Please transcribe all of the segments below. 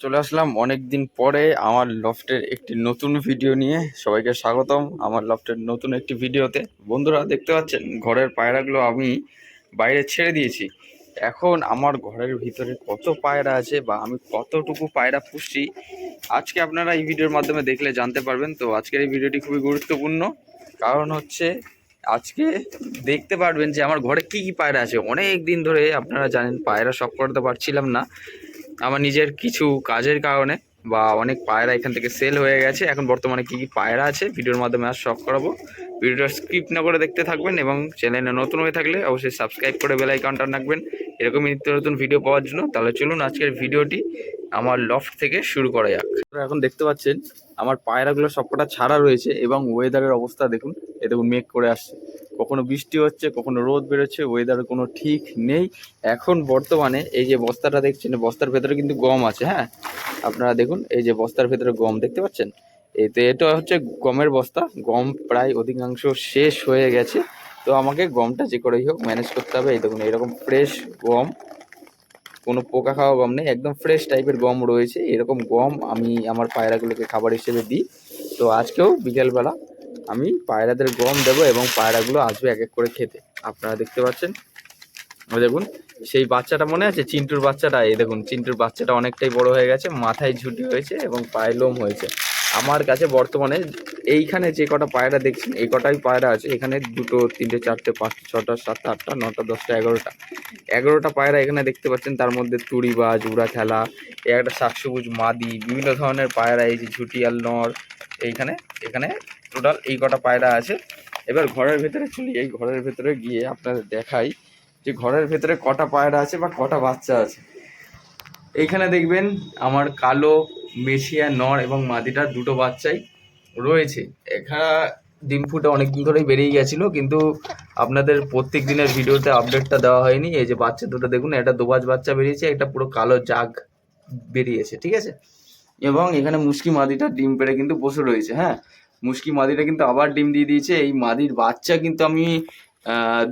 চলে আসলাম অনেক দিন পরে আমার লফটের একটি নতুন ভিডিও নিয়ে। সবাইকে স্বাগতম আমার লফটের নতুন একটি ভিডিওতে। বন্ধুরা, দেখতে পাচ্ছেন, ঘরের পায়রাগুলো আমি বাইরে ছেড়ে দিয়েছি। এখন আমার ঘরের ভিতরে কত পায়রা আছে বা আমি কতটুকু পায়রা পুষছি, আজকে আপনারা এই ভিডিওর মাধ্যমে দেখলে জানতে পারবেন। তো আজকের এই ভিডিওটি খুবই গুরুত্বপূর্ণ। কারণ হচ্ছে, আজকে দেখতে পারবেন যে আমার ঘরে কি কি পায়রা আছে। অনেক দিন ধরে আপনারা জানেন, পায়রা সব করতে পারছিলাম না। আমার নিজের কিছু কাজের কারণে বা অনেক পায়রা এখান থেকে সেল হয়ে গেছে। এখন বর্তমানে কি কি পায়রা আছে ভিডিওর মাধ্যমে আর শখ করাবো। ভিডিওটা স্কিপ না করে দেখতে থাকবেন এবং চ্যানেলে নতুন হয়ে থাকলে অবশ্যই সাবস্ক্রাইব করে বেল আইকনটা রাখবেন। এরকমই নিত্য নতুন ভিডিও পাওয়ার জন্য। তাহলে চলুন আজকের ভিডিওটি আমার লফট থেকে শুরু করা যাক। এখন দেখতে পাচ্ছেন, আমার পায়রাগুলো সবকটা ছাড়া রয়েছে এবং ওয়েদারের অবস্থা দেখুন। এ দেখুন, মেঘ করে আসছে। কখনো বৃষ্টি হচ্ছে, কখনো রোদ বেরোচ্ছে ওয়েদার কোনো ঠিক নেই। এখন বর্তমানে এই যে বস্তাটা দেখছেন বস্তার ভেতরে কিন্তু গম আছে হ্যাঁ? আপনারা দেখুন, এই যে বস্তার ভেতরে গম, দেখতে পাচ্ছেন? এই তো এটা হচ্ছে গমের বস্তা, গম প্রায় অধিকাংশ শেষ হয়ে গেছে। তো আমাকে গমটা যে করেই হোক ম্যানেজ করতে হবে। এই দেখুন এরকম ফ্রেশ গম, কোনো পোকা খাওয়া গম নেই, একদম ফ্রেশ টাইপের গম রয়েছে। এরকম গম আমি আমার পায়রাগুলোকে খাবার হিসেবে দিই। তো আজকেও বিকেলবেলা আমি পায়রাদের গম দেবো এবং পায়রাগুলো আসবে এক এক করে খেতে। আপনারা দেখতে পাচ্ছেন? দেখুন, সেই বাচ্চাটা মনে আছে? চিন্টুর বাচ্চাটা? এই দেখুন, চিন্টুর বাচ্চাটা অনেকটাই বড় হয়ে গেছে, মাথায় ঝুঁটি হয়েছে এবং পায়ে লোম হয়েছে। আমার কাছে বর্তমানে এইখানে যে কটা পায়রা দেখছেন, এই কটাই পায়রা আছে। এখানে দুটো, তিনটে, চারটে, পাঁচটা, ছটা, সাতটা, আটটা, নটা, দশটা, এগারোটা। এগারোটা পায়রা এখানে দেখতে পাচ্ছেন, তার মধ্যে তুড়ি বা জুড়া খেলা একটা শাকসবুজ, মাদি, বিভিন্ন ধরনের পায়রা, এই যে ঝুটিয়াল নর এইখানে, এখানে টোটাল এই কটা পায়রা আছে। এবার ঘরের ভেতরে চলি, এই ঘরের ভেতরে গিয়ে আপনাদের দেখাই যে ঘরের ভেতরে কটা পায়রা আছে বা কটা বাচ্চা আছে। এইখানে দেখবেন আমার কালো, মেশিয়া, নর এবং মাদিটা দুটো বাচ্চাই রয়েছে। এখানে ডিম ফুটে অনেকদিন ধরেই বেরিয়ে গেছিল, কিন্তু আপনাদের প্রত্যেক দিনের ভিডিওতে আপডেটটা দেওয়া হয়নি। এই যে বাচ্চা দুটো দেখুন এটা দোবাজ বাচ্চা বেরিয়েছে, একটা পুরো কালো জাগ বেরিয়েছে, ঠিক আছে? এবং এখানে মুশকি মাদিটা ডিম পেড়ে কিন্তু বসে রয়েছে হ্যাঁ? মুশকি মাদিটা কিন্তু আবার ডিম দিয়ে দিয়েছে, এই মাদির বাচ্চা কিন্তু আমি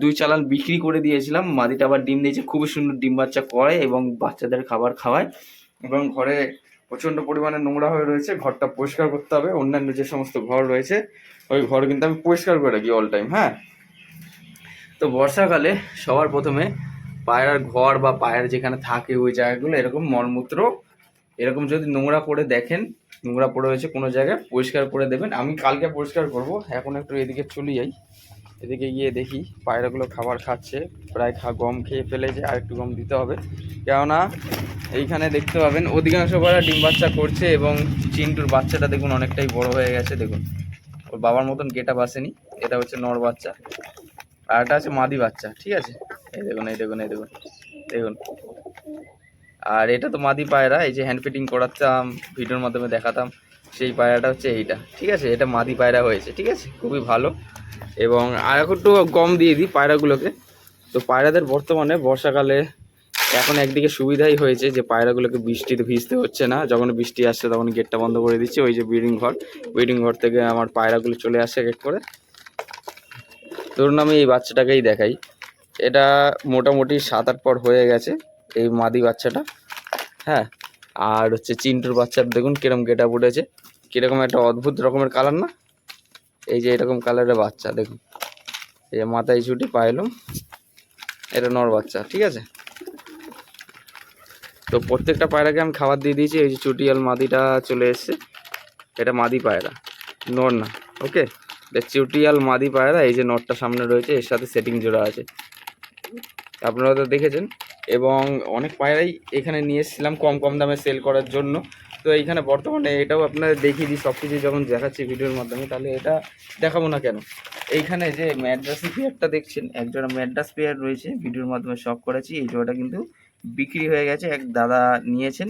দুই চালান বিক্রি করে দিয়েছিলাম, মাদিটা আবার ডিম দিয়েছে, খুবই সুন্দর ডিম বাচ্চা করে এবং বাচ্চাদের খাবার খাওয়ায় এবং ঘরে প্রচণ্ড পরিমাণে নোংরা হয়ে রয়েছে, ঘরটা পরিষ্কার করতে হবে, অন্যান্য যে সমস্ত ঘর রয়েছে, ওই ঘর কিন্তু আমি পরিষ্কার করে রাখি অল টাইম হ্যাঁ? তো বর্ষাকালে সবার প্রথমে পায়রার ঘর বা পায়রা যেখানে থাকে ওই জায়গাগুলো এরকম মলমূত্র এরকম যদি নোংরা করে দেখেন, নোংরা পড়ে রয়েছে কোনো জায়গায়, পরিষ্কার করে দেবেন। আমি কালকে পরিষ্কার করব, এখন একটু এদিকে চলে যাই। এদিকে গিয়ে দেখি, পায়রাগুলো খাবার খাচ্ছে, প্রায় খা, গম খেয়ে ফেলেছে, আর একটু গম দিতে হবে। কেননা, এইখানে দেখতে পাবেন, অধিকাংশ পায়রা ডিম বাচ্চা করছে এবং চিন্টুর বাচ্চাটা দেখুন অনেকটাই বড় হয়ে গেছে, দেখুন। ওর বাবার মতন গেটা বাসেনি এটা হচ্ছে নর বাচ্চা। আর এটা আছে মাদি বাচ্চা, ঠিক আছে? এই দেখুন এই দেখুন এই দেখুন দেখুন। আর এটা তো মাদি পায়রা, এই যে হ্যান্ড ফিটিং করাতাম ভিডিওর মাধ্যমে দেখাতাম, সেই পায়রাটা হচ্ছে এইটা, ঠিক আছে? এটা মাদি পায়রা হয়েছে, ঠিক আছে? খুবই ভালো। এবং আর একটু গম দিয়ে দিই পায়রাগুলোকে। তো পায়রাদের বর্তমানে বর্ষাকালে এখন একদিকে সুবিধাই হয়েছে যে পায়রাগুলোকে বৃষ্টিতে ভিজতে হচ্ছে না। যখন বৃষ্টি আসছে তখন গেটটা বন্ধ করে দিচ্ছি, ওই যে ব্রিডিং ঘর। ব্রিডিং ঘর থেকে আমার পায়রাগুলো চলে আসে এক এক করে। ধরুন আমি এই বাচ্চাটাকেই দেখাই। এটা মোটামুটি সাত আট পর হয়ে গেছে। এই মাদি বাচ্চাটা হ্যাঁ? আর হচ্ছে চিন্টুর বাচ্চার দেখুন কীরকম গেটা উঠেছে। কীরকম একটা অদ্ভুত রকমের কালার না? এই যে এরকম কালারের বাচ্চা, দেখুন। এই যে মাথায় ছুটি পাইলাম, এটা নর বাচ্চা, ঠিক আছে? তো প্রত্যেকটা পায়রাকে আমি খাবার দিয়ে দিয়েছি, এই যে চুটিয়াল মাদিটা চলে এসছে। এটা মাদি পায়রা, নর না ওকে চুটিয়াল মাদি পায়রা, এই যে নটটা সামনে রয়েছে, এর সাথে সেটিং জোড়া আছে। আপনারা তো দেখেছেন। এবং অনেক পায়রাই এখানে নিয়ে এসেছিলাম কম কম দামে সেল করার জন্য। তো এইখানে বর্তমানে এটাও আপনাদের দেখিয়ে দিই সব কিছু যখন দেখাচ্ছি ভিডিওর মাধ্যমে, তাহলে এটা দেখাবো না কেন? এইখানে যে ম্যাড্রাসি পেয়ারটা দেখছেন, একজোড়া ম্যাড্রাস পেয়ার রয়েছে, ভিডিওর মাধ্যমে শখ করেছি। এই জোড়াটা কিন্তু বিক্রি হয়ে গেছে, এক দাদা নিয়েছেন,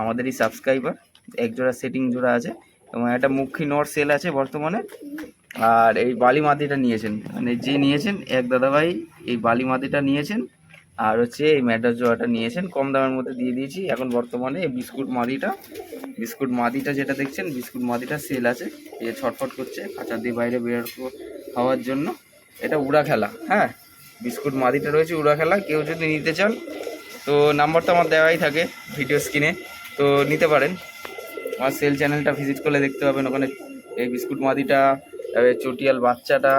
আমাদেরই সাবস্ক্রাইবার এক জোড়া সেটিং জোড়া আছে, এবং একটা মুখী নর সেল আছে বর্তমানে। আর এই বালি মাটিটা নিয়েছেন মানে যে নিয়েছেন, এক দাদাভাই এই বালি মাটিটা নিয়েছেন। আর হচ্ছে এই ম্যাডাস জোড়াটা নিয়েছেন, কম দামের মধ্যে দিয়ে দিয়েছি। এখন বর্তমানে এই বিস্কুট মাদিটা বিস্কুট মাদিটা যেটা দেখছেন, বিস্কুট মাদিটা সেল আছে। এই ছটফট করছে, খাঁচা দিয়ে বাইরে বের খাওয়ার জন্য। এটা উড়া খেলা হ্যাঁ? বিস্কুট মাদিটা রয়েছে, উড়া খেলা। কেউ যদি নিতে চান, তো নাম্বারটা আমার দেওয়াই থাকে ভিডিও স্ক্রিনে তো নিতে পারেন। আমার সেল চ্যানেলটা ভিজিট করলে দেখতে পাবেন ওখানে এই বিস্কুট মাদিটা চটিয়াল বাচ্চাটা,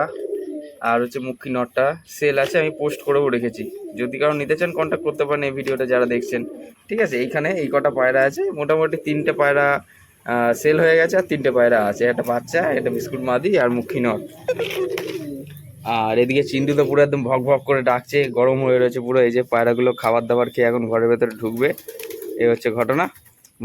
আর হচ্ছে মুখী নটটা। সেল আছে, আমি পোস্ট করেও রেখেছি। যদি কারও নিতে চান কন্ট্যাক্ট করতে পারেন এই ভিডিওটা যারা দেখছেন। ঠিক আছে, এইখানে এই কটা পায়রা আছে, মোটামুটি তিনটে পায়রা সেল হয়ে গেছে আর তিনটে পায়রা আছে। একটা বাচ্চা, একটা বিস্কুট মাদি আর মুখী নট আর এদিকে চিন্টু তো পুরো একদম ভক ভক করে ডাকছে, গরম হয়ে রয়েছে পুরো। এই যে পায়রাগুলো খাবার দাবার খেয়ে এখন ঘরের ভেতরে ঢুকবে, এ হচ্ছে ঘটনা।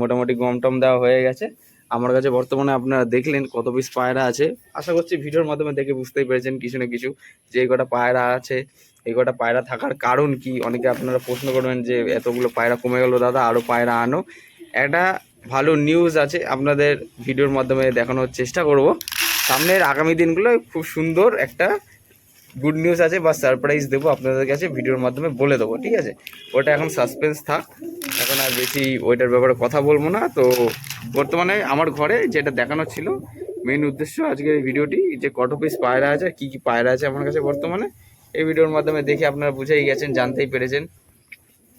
মোটামুটি গম টম দেওয়া হয়ে গেছে। আমার কাছে বর্তমানে আপনারা দেখলেন কত পিস পায়রা আছে। আশা করছি ভিডিওর মাধ্যমে দেখে বুঝতেই পেরেছেন কিছু না কিছু যে কটা পায়রা আছে এই কটা পায়রা থাকার কারণ কি? অনেকে আপনারা প্রশ্ন করবেন যে এতগুলো পায়রা কমে গেল দাদা আরও পায়রা আনো। একটা ভালো নিউজ আছে, আপনাদের ভিডিওর মাধ্যমে দেখানোর চেষ্টা করব। সামনের আগামী দিনগুলো খুব সুন্দর একটা গুড নিউজ আছে বা সারপ্রাইজ দেবো আপনাদের কাছে ভিডিওর মাধ্যমে বলে দেবো, ঠিক আছে? ওটা এখন সাসপেন্স থাক। এখন আর বেশি ওইটার ব্যাপারে কথা বলব না। তো বর্তমানে আমার ঘরে যেটা দেখানো ছিল মেন উদ্দেশ্য আজকের ভিডিওটি যে কত পিস পায়রা আছে কী কী পায়রা আছে আমার কাছে বর্তমানে। এই ভিডিওর মাধ্যমে দেখে আপনারা বুঝেই গেছেন, জানতেই পেরেছেন।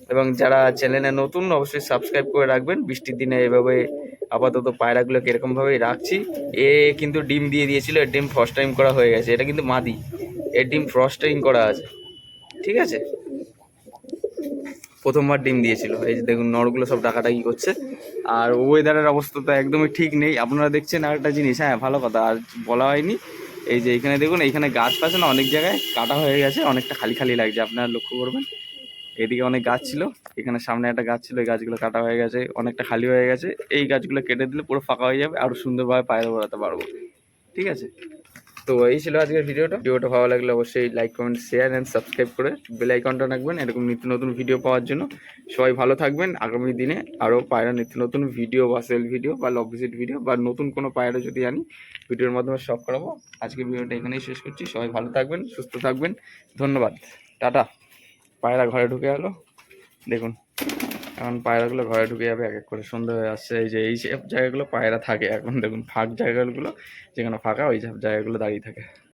এবং যারা চ্যানেলে নতুন, অবশ্যই সাবস্ক্রাইব করে রাখবেন। বৃষ্টির দিনে এভাবে আপাতত পায়রাগুলোকে এরকমভাবেই রাখছি। এ কিন্তু ডিম দিয়ে দিয়েছিল, এর ডিম ফার্স্ট টাইম করা হয়ে গেছে। এটা কিন্তু মাদি, এর ডিম ফ্রস্টাইং করা আছে। ঠিক আছে? প্রথমবার ডিম দিয়েছিল। এই যে দেখুন, নরগুলো সব ডাকাডাকি করছে। আর ওয়েদারের অবস্থা তো একদমই ঠিক নেই। আপনারা দেখছেন আর একটা জিনিস হ্যাঁ ভালো কথা। আর বলা হয়নি। এই যে এখানে দেখুন, এইখানে গাছ পাশে না অনেক জায়গায় কাটা হয়ে গেছে, অনেকটা খালি খালি লাগছে, আপনারা লক্ষ্য করবেন। এদিকে অনেক গাছ ছিল, এখানে সামনে একটা গাছ ছিল, এই গাছগুলো কাটা হয়ে গেছে, অনেকটা খালি হয়ে গেছে। এই গাছগুলো কেটে দিলে পুরো ফাঁকা হয়ে যাবে আরও সুন্দরভাবে পায়রা বেড়াতে পারব। ঠিক আছে? তো এই ছিল আজকের ভিডিওটা। ভিডিওটা ভালো লাগলে অবশ্যই like comment share and subscribe করে বেল আইকনটা রাখবেন, এরকম নিত্য নতুন ভিডিও পাওয়ার জন্য। সবাই ভালো থাকবেন, আগামী দিনে আরও পায়রা নিত্য নতুন ভিডিও বা সেল ভিডিও বা লব ভিজিট ভিডিও বা নতুন কোনো পায়রা যদি আনি, ভিডিওর মাধ্যমে সব করাবো। আজকের ভিডিওটা এখানেই শেষ করছি, সবাই ভালো থাকবেন, সুস্থ থাকবেন, ধন্যবাদ, টাটা। পায়রা ঘরে ঢুকে গেলো, দেখুন। এখন পায়রাগুলো ঘরে ঢুকে যাবে, এক এক করে সন্ধ্যা হয়ে আসছে। এই যে, এই সব জায়গাগুলো পায়রা থাকে এখন, দেখুন ফাঁক জায়গাগুলো, যেখানে ফাঁকা ওই সব জায়গাগুলো দাঁড়িয়ে থাকে।